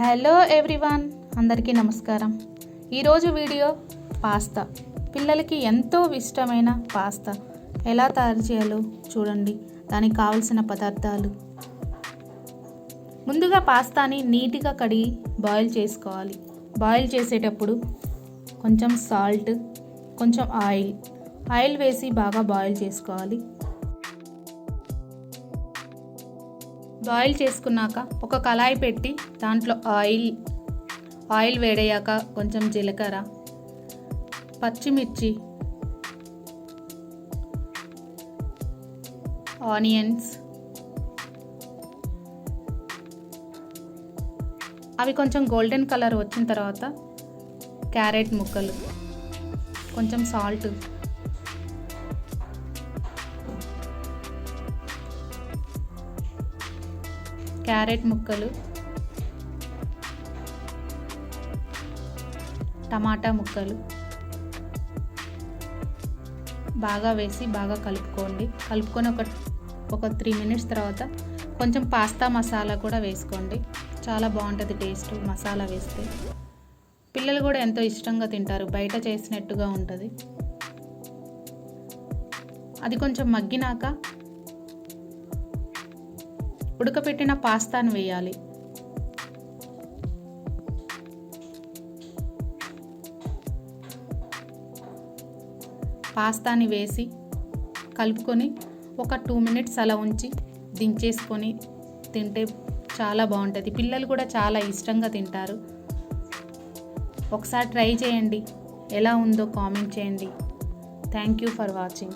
Hello everyone అందరికీ నమస్కారం. ఈరోజు వీడియో పాస్తా. పిల్లలకి ఎంతో ఇష్టమైన పాస్తా. ఎలా తయారు చేయాలో చూడండి. దానికి కావలసిన పదార్థాలు. ముందుగా పాస్తాని నీట్గా కడిగి బాయిల్ చేసుకోవాలి. బాయిల్ చేసేటప్పుడు కొంచెం సాల్ట్ కొంచెం ఆయిల్. ఆయిల్ వేసి బాగా బాయిల్ చేసుకోవాలి. బాయిల్ చేసుకున్నాక ఒక కళాయి పెట్టి దాంట్లో ఆయిల్ ఆయిల్ వేడయ్యాక కొంచెం జీలకర్ర పచ్చిమిర్చి ఆనియన్స్. అవి కొంచెం గోల్డెన్ కలర్ వచ్చిన తర్వాత క్యారెట్ ముక్కలు కొంచెం సాల్ట్ క్యారెట్ ముక్కలు టమాటా ముక్కలు బాగా వేసి బాగా కలుపుకోండి. కలుపుకొని ఒక ఒక త్రీ మినిట్స్ తర్వాత కొంచెం పాస్తా మసాలా కూడా వేసుకోండి. చాలా బాగుంటుంది టేస్ట్ మసాలా వేస్తే. పిల్లలు కూడా ఎంతో ఇష్టంగా తింటారు బయట చేసినట్టుగా ఉంటుంది. అది కొంచెం మగ్గినాక ఉడకపెట్టిన పాస్తాను వేయాలి. పాస్తాని వేసి కలుపుకొని ఒక టూ మినిట్స్ అలా ఉంచి దించేసుకొని తింటే చాలా బాగుంటుంది. పిల్లలు కూడా చాలా ఇష్టంగా తింటారు. ఒకసారి ట్రై చేయండి. ఎలా ఉందో కామెంట్ చేయండి. Thank you for watching